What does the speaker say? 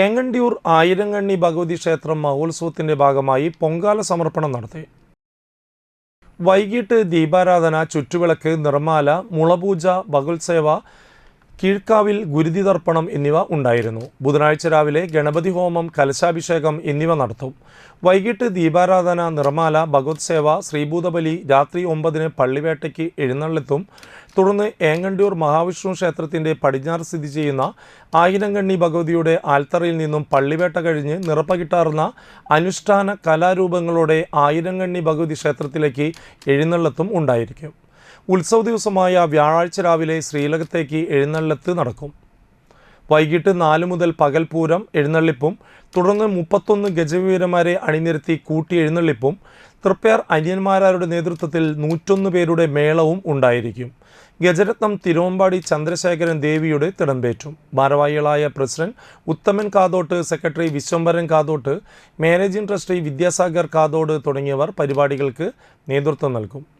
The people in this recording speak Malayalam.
ഏങ്ങണ്ടിയൂർ ആയിരങ്കണ്ണി ഭഗവതി ക്ഷേത്രം മഹോത്സവത്തിന്റെ ഭാഗമായി പൊങ്കാല സമർപ്പണം നടത്തി. വൈകിട്ട് ദീപാരാധന ചുറ്റുവിളക്ക് നിർമ്മാല മുളപൂജ ഭഗവത്സേവ കീഴ്ക്കാവിൽ ഗുരുതി തർപ്പണം എന്നിവ ഉണ്ടായിരുന്നു. ബുധനാഴ്ച രാവിലെ ഗണപതി ഹോമം കലശാഭിഷേകം എന്നിവ നടത്തും. വൈകിട്ട് ദീപാരാധന നിർമ്മാല ഭഗവത് സേവ ശ്രീഭൂതബലി രാത്രി ഒമ്പതിന് പള്ളിവേട്ടയ്ക്ക് എഴുന്നള്ളത്തും തുടർന്ന് ഏങ്ങണ്ടിയൂർ മഹാവിഷ്ണു ക്ഷേത്രത്തിന്റെ പടിഞ്ഞാറ് സ്ഥിതി ചെയ്യുന്ന ആയിരങ്കണ്ണി ഭഗവതിയുടെ ആൽത്തറയിൽ നിന്നും പള്ളിവേട്ട കഴിഞ്ഞ് നിറപ്പകിട്ടാർന്ന അനുഷ്ഠാന കലാരൂപങ്ങളോടെ ആയിരങ്കണ്ണി ഭഗവതി ക്ഷേത്രത്തിലേക്ക് എഴുന്നള്ളത്തും ഉണ്ടായിരിക്കും. ഉത്സവ ദിവസമായ വ്യാഴാഴ്ച രാവിലെ ശ്രീലകത്തേക്ക് എഴുന്നള്ളത്ത് നടക്കും. വൈകിട്ട് നാല് മുതൽ പകൽപൂരം എഴുന്നള്ളിപ്പും തുടർന്ന് മുപ്പത്തൊന്ന് ഗജവീരന്മാരെ അണിനിരത്തി കൂട്ടി എഴുന്നള്ളിപ്പും തൃപ്പയാർ അന്യന്മാരാരുടെ നേതൃത്വത്തിൽ നൂറ്റൊന്ന് പേരുടെ മേളവും ഉണ്ടായിരിക്കും. ഗജരത്നം തിരുവമ്പാടി ചന്ദ്രശേഖരൻ ദേവിയുടെ തിടമ്പേറ്റും. ഭാരവാഹികളായ president Uthaman Kathottu secretary Viswambharan Kathottu managing trustee Vidyasagar Kathod തുടങ്ങിയവർ പരിപാടികൾക്ക് നേതൃത്വം നൽകും.